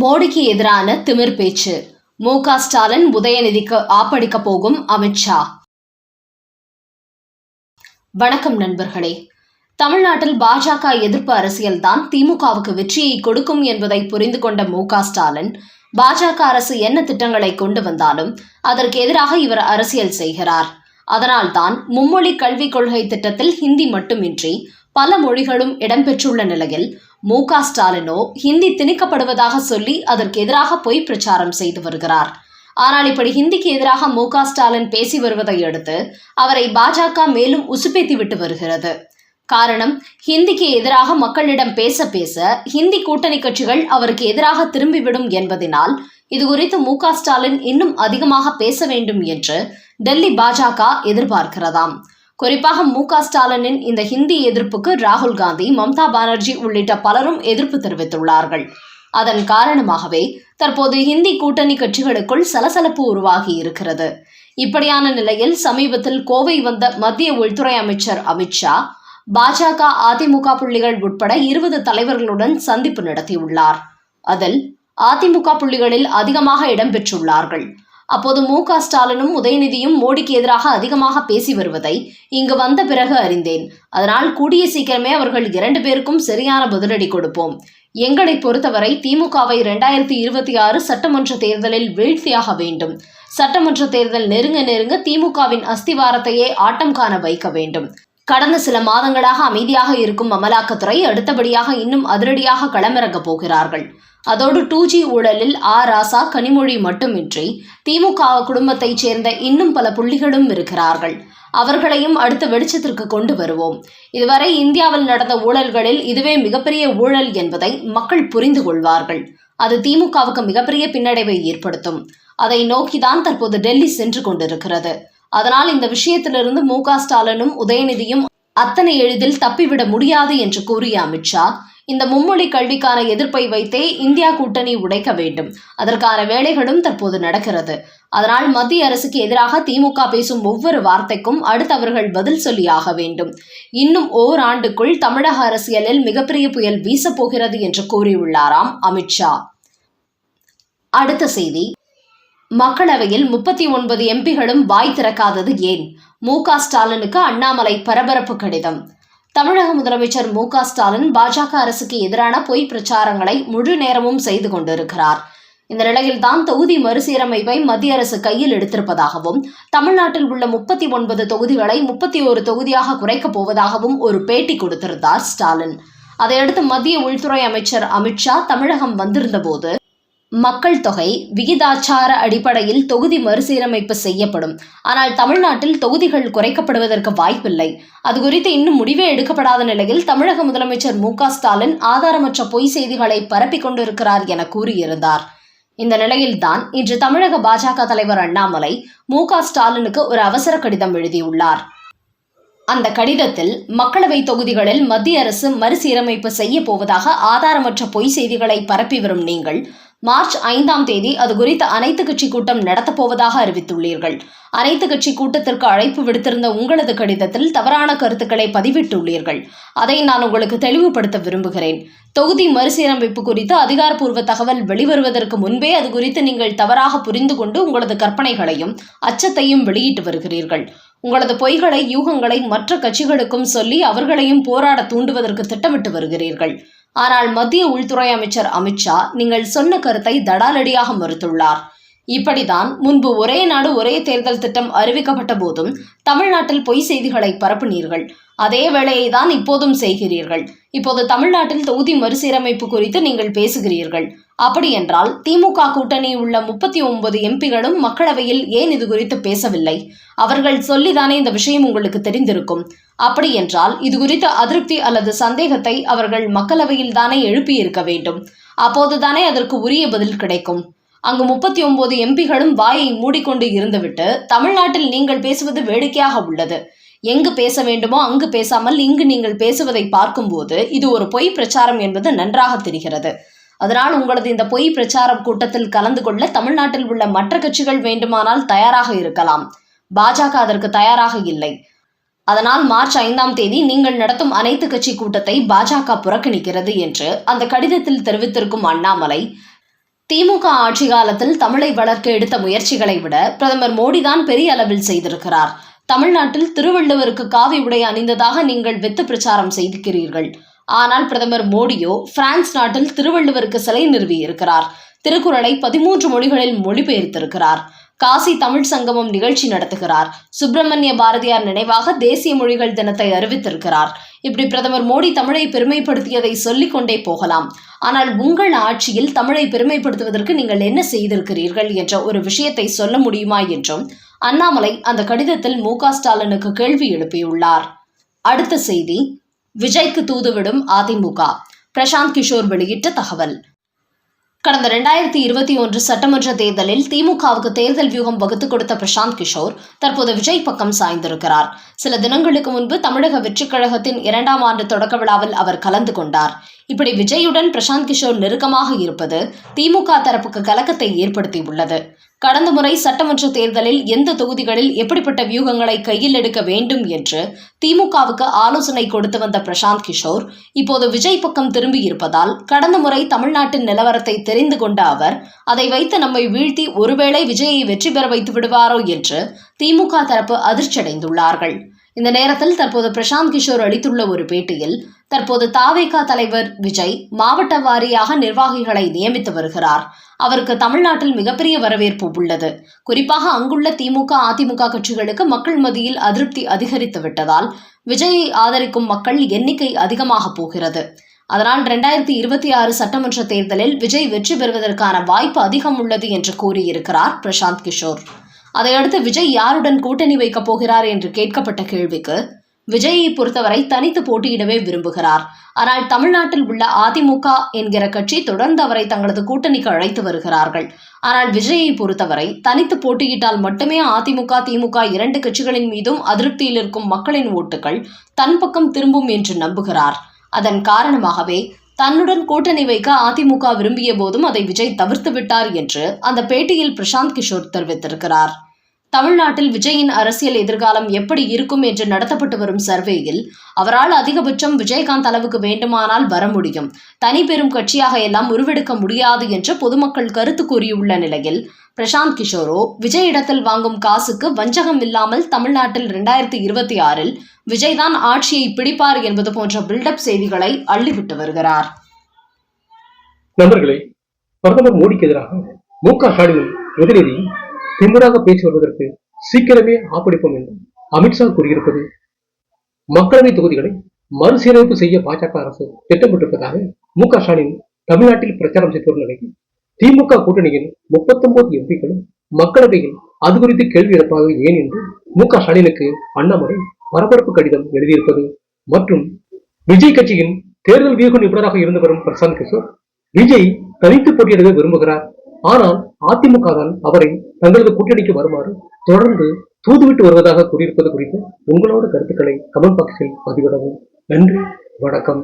மோடிக்கு எதிரான திமிர் பேச்சு. மு க ஸ்டாலின் உதயநிதிக்கு ஆப்படிக்க போகும் அமித்ஷா வணக்கம் நண்பர்களே. தமிழ்நாட்டில் பாஜக எதிர்ப்பு அரசியல்தான் திமுகவுக்கு வெற்றியை கொடுக்கும் என்பதை புரிந்து கொண்ட மு க ஸ்டாலின் பாஜக அரசு என்ன திட்டங்களை கொண்டு வந்தாலும் அதற்கு எதிராக இவர் அரசியல் செய்கிறார். அதனால்தான் மும்மொழி கல்விக் கொள்கை திட்டத்தில் ஹிந்தி மட்டுமின்றி பல மொழிகளும் இடம்பெற்றுள்ள நிலையில் மு க ஸ்டாலினோ ஹிந்தி திணிக்கப்படுவதாக சொல்லி அதற்கு எதிராக பொய் பிரச்சாரம் செய்து வருகிறார். ஆனால் இப்படி ஹிந்திக்கு எதிராக மு க ஸ்டாலின் பேசி வருவதை அடுத்து அவரை பாஜக மேலும் உசுப்பேத்தி விட்டு வருகிறது. காரணம் ஹிந்திக்கு எதிராக மக்களிடம் பேச பேச ஹிந்தி கூட்டணி கட்சிகள் அவருக்கு எதிராக திரும்பிவிடும் என்பதனால் இது குறித்து மு க ஸ்டாலின் இன்னும் அதிகமாக பேச வேண்டும் என்று டெல்லி பாஜக எதிர்பார்க்கிறதாம். குறிப்பாக மு க ஸ்டாலினின் இந்த ஹிந்தி எதிர்ப்புக்கு ராகுல் காந்தி மம்தா பானர்ஜி உள்ளிட்ட பலரும் எதிர்ப்பு தெரிவித்துள்ளார்கள். அதன் காரணமாகவே தற்போது ஹிந்தி கூட்டணி கட்சிகளுக்குள் சலசலப்பு உருவாகி இருக்கிறது. இப்படியான நிலையில் சமீபத்தில் கோவை வந்த மத்திய உள்துறை அமைச்சர் அமித்ஷா பாஜக அதிமுக புள்ளிகள் உட்பட இருபது தலைவர்களுடன் சந்திப்பு நடத்தியுள்ளார். அதில் அதிமுக புள்ளிகளில் அதிகமாக இடம்பெற்றுள்ளார்கள் அப்போது மு க ஸ்டாலினும் உதயநிதியும் மோடிக்கு எதிராக அதிகமாக பேசி வருவதை இங்கு வந்த பிறகு அறிந்தேன். அதனால் கூடிய சீக்கிரமே அவர்கள் இரண்டு பேருக்கும் சரியான பதிலடி கொடுப்போம். எங்களை பொறுத்தவரை திமுகவை இரண்டாயிரத்தி இருபத்தி ஆறு சட்டமன்ற தேர்தலில் வீழ்த்தியாக வேண்டும். சட்டமன்ற தேர்தல் நெருங்க நெருங்க திமுகவின் அஸ்திவாரத்தையே ஆட்டம் காண வைக்க வேண்டும். கடந்த சில மாதங்களாக அமைதியாக இருக்கும் அமலாக்கத்துறை அடுத்தபடியாக இன்னும் அதிரடியாக களமிறங்கப் போகிறார்கள். அதோடு டூ ஜி ஊழலில் ஆ ராசா கனிமொழி மட்டுமின்றி திமுக குடும்பத்தைச் சேர்ந்த இன்னும் பல புள்ளிகளும் இருக்கிறார்கள். அவர்களையும் அடுத்த வெளிச்சத்திற்கு கொண்டு வருவோம். இதுவரை இந்தியாவில் நடந்த ஊழல்களில் இதுவே மிகப்பெரிய ஊழல் என்பதை மக்கள் புரிந்து கொள்வார்கள். அது திமுகவுக்கு மிகப்பெரிய பின்னடைவை ஏற்படுத்தும். அதை நோக்கிதான் தற்போது டெல்லி சென்று கொண்டிருக்கிறது. அதனால் இந்த விஷயத்திலிருந்து மு க ஸ்டாலினும் உதயநிதியும் அத்தனை எளிதில் தப்பிவிட முடியாது என்று கூறிய அமித்ஷா இந்த மும்மொழி கல்விக்கான எதிர்ப்பை வைத்தே இந்தியா கூட்டணி உடைக்க வேண்டும். அதற்கான வேலைகளும் தற்போது நடக்கிறது. அதனால் மத்திய அரசுக்கு எதிராக திமுக பேசும் ஒவ்வொரு வார்த்தைக்கும் அடுத்தவர்கள் பதில் சொல்லியாக வேண்டும். இன்னும் ஓராண்டுக்குள் தமிழக அரசியலில் மிகப்பெரிய புயல் வீசப்போகிறது என்று கூறியுள்ளாராம் அமித்ஷா அடுத்த செய்தி. மக்களவையில் முப்பத்தி ஒன்பது எம்பிகளும் வாய் திறக்காதது ஏன்? மு க ஸ்டாலினுக்கு அண்ணாமலை பரபரப்பு கடிதம். தமிழக முதலமைச்சர் மு க ஸ்டாலின் பாஜக அரசுக்கு எதிரான பொய் பிரச்சாரங்களை முழு நேரமும் செய்து கொண்டிருக்கிறார். இந்த நிலையில்தான் தொகுதி மறுசீரமைப்பை மத்திய அரசு கையில் எடுத்திருப்பதாகவும் தமிழ்நாட்டில் உள்ள முப்பத்தி ஒன்பது தொகுதிகளை முப்பத்தி ஒரு தொகுதியாக குறைக்கப் போவதாகவும் ஒரு பேட்டி கொடுத்திருந்தார் ஸ்டாலின். அதையடுத்து மத்திய உள்துறை அமைச்சர் அமித்ஷா தமிழகம் வந்திருந்தபோது மக்கள் தொகை விகிதாச்சார அடிப்படையில் தொகுதி மறுசீரமைப்பு செய்யப்படும். ஆனால் தமிழ்நாட்டில் தொகுதிகள் குறைக்கப்படுவதற்கு வாய்ப்பில்லை. அது குறித்து இன்னும் முடிவே எடுக்கப்படாத நிலையில் தமிழக முதலமைச்சர் மு ஸ்டாலின் ஆதாரமற்ற பொய் செய்திகளை பரப்பிக் கொண்டிருக்கிறார் என கூறியிருந்தார். இந்த நிலையில்தான் இன்று தமிழக பாஜக தலைவர் அண்ணாமலை மு ஸ்டாலினுக்கு ஒரு அவசர கடிதம் எழுதியுள்ளார். அந்த கடிதத்தில் மக்களவை தொகுதிகளில் மத்திய அரசு மறுசீரமைப்பு செய்ய போவதாக ஆதாரமற்ற பொய் செய்திகளை பரப்பி வரும் நீங்கள் மார்ச் ஐந்தாம் தேதி அது குறித்த அனைத்து கட்சி கூட்டம் நடத்தப்போவதாக அறிவித்துள்ளீர்கள். அனைத்து கட்சி கூட்டத்திற்கு அழைப்பு விடுத்திருந்த உங்களது கடிதத்தில் தவறான கருத்துக்களை பதிவிட்டுள்ளீர்கள். அதை நான் உங்களுக்கு தெளிவுபடுத்த விரும்புகிறேன். தொகுதி மறுசீரமைப்பு குறித்து அதிகாரப்பூர்வ தகவல் வெளிவருவதற்கு முன்பே அது குறித்து நீங்கள் தவறாக புரிந்து கொண்டு உங்களது கற்பனைகளையும் அச்சத்தையும் வெளியிட்டு வருகிறீர்கள். உங்களது பொய்களை யூகங்களை மற்ற கட்சிகளுக்கும் சொல்லி அவர்களையும் போராட தூண்டுவதற்கு திட்டமிட்டு வருகிறீர்கள். ஆனால் மத்திய உள்துறை அமைச்சர் அமித்ஷா நீங்கள் சொன்ன கருத்தை தடாலடியாக மறுத்துள்ளார். இப்படிதான் முன்பு ஒரே நாடு ஒரே தேர்தல் திட்டம் அறிவிக்கப்பட்ட போதும் தமிழ்நாட்டில் பொய் செய்திகளை பரப்புனீர்கள். அதே வேளையை தான் இப்போதும் செய்கிறீர்கள். இப்போது தமிழ்நாட்டில் தொகுதி மறுசீரமைப்பு குறித்து நீங்கள் பேசுகிறீர்கள். அப்படி என்றால் திமுக கூட்டணி உள்ள முப்பத்தி ஒன்பது எம்பிகளும் மக்களவையில் ஏன் இது குறித்து பேசவில்லை? அவர்கள் சொல்லிதானே இந்த விஷயம் உங்களுக்கு தெரிந்திருக்கும். அப்படி என்றால் இது குறித்த அதிருப்தி அல்லது சந்தேகத்தை அவர்கள் மக்களவையில் தானே எழுப்பியிருக்க வேண்டும். அப்போதுதானே அதற்கு உரிய பதில் கிடைக்கும். அங்கு முப்பத்தி ஒன்பது எம்பிகளும் வாயை மூடிக்கொண்டு இருந்துவிட்டு தமிழ்நாட்டில் நீங்கள் பேசுவது வேடிக்கையாக உள்ளது. எங்கு பேச வேண்டுமோ அங்கு பேசாமல் இங்கு நீங்கள் பேசுவதை பார்க்கும்போது இது ஒரு பொய் பிரச்சாரம் என்பது நன்றாக தெரிகிறது. அதனால் உங்களது இந்த பொய் பிரச்சாரம் கூட்டத்தில் கலந்து கொள்ள தமிழ்நாட்டில் உள்ள மற்ற கட்சிகள் வேண்டுமானால் தயாராக இருக்கலாம். பாஜக அதற்கு தயாராக இல்லை. அதனால் மார்ச் ஐந்தாம் தேதி நீங்கள் நடத்தும் அனைத்து கட்சி கூட்டத்தை பாஜக புறக்கணிக்கிறது என்று அந்த கடிதத்தில் தெரிவித்திருக்கும் அண்ணாமலை திமுக ஆட்சி காலத்தில் தமிழை வளர்க்க எடுத்த முயற்சிகளை விட பிரதமர் மோடிதான் பெரிய அளவில் செய்திருக்கிறார். தமிழ்நாட்டில் திருவள்ளுவருக்கு காவி உடை அணிந்ததாக நீங்கள் வெத்து பிரச்சாரம் செய்திருக்கிறீர்கள். ஆனால் பிரதமர் மோடியோ பிரான்ஸ் நாட்டில் திருவள்ளுவருக்கு சிலை நிறுவியிருக்கிறார். திருக்குறளை பதிமூன்று மொழிகளில் மொழிபெயர்த்திருக்கிறார். காசி தமிழ் சங்கமம் நிகழ்ச்சி நடத்துகிறார். சுப்பிரமணிய பாரதியார் நினைவாக தேசிய மொழிகள் தினத்தை அறிவித்திருக்கிறார். இப்படி பிரதமர் மோடி தமிழை பெருமைப்படுத்தியதை சொல்லிக் கொண்டே போகலாம். ஆனால் உங்கள் ஆட்சியில் தமிழை பெருமைப்படுத்துவதற்கு நீங்கள் என்ன செய்திருக்கிறீர்கள் என்ற ஒரு விஷயத்தை சொல்ல முடியுமா என்றும் அண்ணாமலை அந்த கடிதத்தில் மு ஸ்டாலினுக்கு கேள்வி எழுப்பியுள்ளார். அடுத்த செய்தி விஜய்க்கு தூதுவிடும் அதிமுக. பிரசாந்த் கிஷோர் வெளியிட்ட தகவல். கடந்த ரெண்டாயிரத்தி இருபத்தி ஒன்று சட்டமன்ற தேர்தலில் திமுகவுக்கு தேர்தல் வியூகம் வகுத்துக் கொடுத்த பிரசாந்த் கிஷோர் தற்போது விஜய் பக்கம் சாய்ந்திருக்கிறார். சில தினங்களுக்கு முன்பு தமிழக வெற்றிக் கழகத்தின் இரண்டாம் ஆண்டு தொடக்க விழாவில் அவர் கலந்து கொண்டார். இப்படி விஜயுடன் பிரசாந்த் கிஷோர் நெருக்கமாக இருப்பது திமுக தரப்புக்கு கலக்கத்தை ஏற்படுத்தியுள்ளது. கடந்த முறை சட்டமன்ற தேர்தலில் எந்த தொகுதிகளில் எப்படிப்பட்ட வியூகங்களை கையில் எடுக்க வேண்டும் என்று திமுகவுக்கு ஆலோசனை கொடுத்து வந்த பிரசாந்த் கிஷோர் இப்போது விஜய் பக்கம் திரும்பி இருப்பதால் கடந்த முறை தமிழ்நாட்டின் நிலவரத்தை தெரிந்து கொண்ட அவர் அதை வைத்து நம்மை வீழ்த்தி ஒருவேளை விஜயை வெற்றி பெற வைத்து விடுவாரோ என்று திமுக தரப்பு அதிர்ச்சியடைந்துள்ளார்கள். இந்த நேரத்தில் தற்போது பிரசாந்த் கிஷோர் அளித்துள்ள ஒரு பேட்டியில் தற்போது தாவேகா தலைவர் விஜய் மாவட்ட வாரியாக நிர்வாகிகளை நியமித்து வருகிறார். அவருக்கு தமிழ்நாட்டில் மிகப்பெரிய வரவேற்பு உள்ளது. குறிப்பாக அங்குள்ள திமுக அதிமுக கட்சிகளுக்கு மக்கள் மத்தியில் அதிருப்தி அதிகரித்து விட்டதால் விஜயை ஆதரிக்கும் மக்கள் எண்ணிக்கை அதிகமாக போகிறது. அதனால் இரண்டாயிரத்தி இருபத்தி ஆறு சட்டமன்ற தேர்தலில் விஜய் வெற்றி பெறுவதற்கான வாய்ப்பு அதிகம் உள்ளது என்று கூறியிருக்கிறார் பிரசாந்த் கிஷோர். அதையடுத்து விஜய் யாருடன் கூட்டணி வைக்கப் போகிறார் என்று கேட்கப்பட்ட கேள்விக்கு விஜயை பொறுத்தவரை தனித்து போட்டியிடவே விரும்புகிறார். ஆனால் தமிழ்நாட்டில் உள்ள அதிமுக என்கிற கட்சி தொடர்ந்து அவரை தங்களது கூட்டணிக்கு அழைத்து வருகிறார்கள். ஆனால் விஜயை பொறுத்தவரை தனித்து போட்டியிட்டால் மட்டுமே அதிமுக திமுக இரண்டு கட்சிகளின் மீதும் அதிருப்தியில் இருக்கும் மக்களின் ஓட்டுகள் தன் பக்கம் திரும்பும் என்று நம்புகிறார். அதன் காரணமாகவே தன்னுடன் கூட்டணி வைக்க அதிமுக விரும்பிய போதும் அதை விஜய் தவிர்த்து விட்டார் என்று அந்த பேட்டியில் பிரசாந்த் கிஷோர் தெரிவித்திருக்கிறார். தமிழ்நாட்டில் விஜயின் அரசியல் எதிர்காலம் எப்படி இருக்கும் என்று நடத்தப்பட்டு வரும் சர்வேயில் அவரால் அதிகபட்சம் விஜயகாந்த் அளவுக்கு வேண்டுமானால் வர முடியும். தனி பெரும் கட்சியாக எல்லாம் உருவெடுக்க முடியாது என்று பொதுமக்கள் கருத்து கூறியுள்ள நிலையில் பிரசாந்த் கிஷோரோ விஜய் இடத்தில் வாங்கும் காசுக்கு வஞ்சகம் இல்லாமல் தமிழ்நாட்டில் இரண்டாயிரத்தி இருபத்தி ஆறில் விஜய்தான் ஆட்சியை பிடிப்பார் என்பது போன்ற பில்டப் செய்திகளை அள்ளிவிட்டு வருகிறார். நண்பர்களே பிரதமர் மோடிக்கு எதிராக மு க ஸ்டாலின் எதிரெதி திமுறாக பேசி வருவதற்கு சீக்கிரமே ஆப்படிப்போம் என்று அமித்ஷா கூறியிருப்பது. மக்களவை தொகுதிகளை மறுசீரமைப்பு செய்ய பாஜக அரசு திட்டமிட்டிருப்பதாக மு க ஸ்டாலின் தமிழ்நாட்டில் பிரச்சாரம் செய்து வரும் நிலையில் திமுக கூட்டணியின் முப்பத்தொன்பது எம்பிக்களும் மக்களவையில் அது குறித்து கேள்வி எழுப்பாக ஏன் என்று மு க ஸ்டாலினுக்கு அண்ணாமலை பரபரப்பு கடிதம் எழுதியிருப்பது. மற்றும் விஜய் கட்சியின் தேர்தல் வியூக நிபுணராக இருந்து வரும் பிரசாந்த் கிஷோர் விஜய் தனித்து போட்டியிடவே விரும்புகிறார் ஆனால் அதிமுக தான் அவரை தங்களது கூட்டணிக்கு வருமாறு தொடர்ந்து தூதுவிட்டு வருவதாக கூறியிருப்பது குறித்து உங்களோட கருத்துக்களை கமெண்ட் பாக்ஸில் பதிவிடவும். நன்றி வணக்கம்.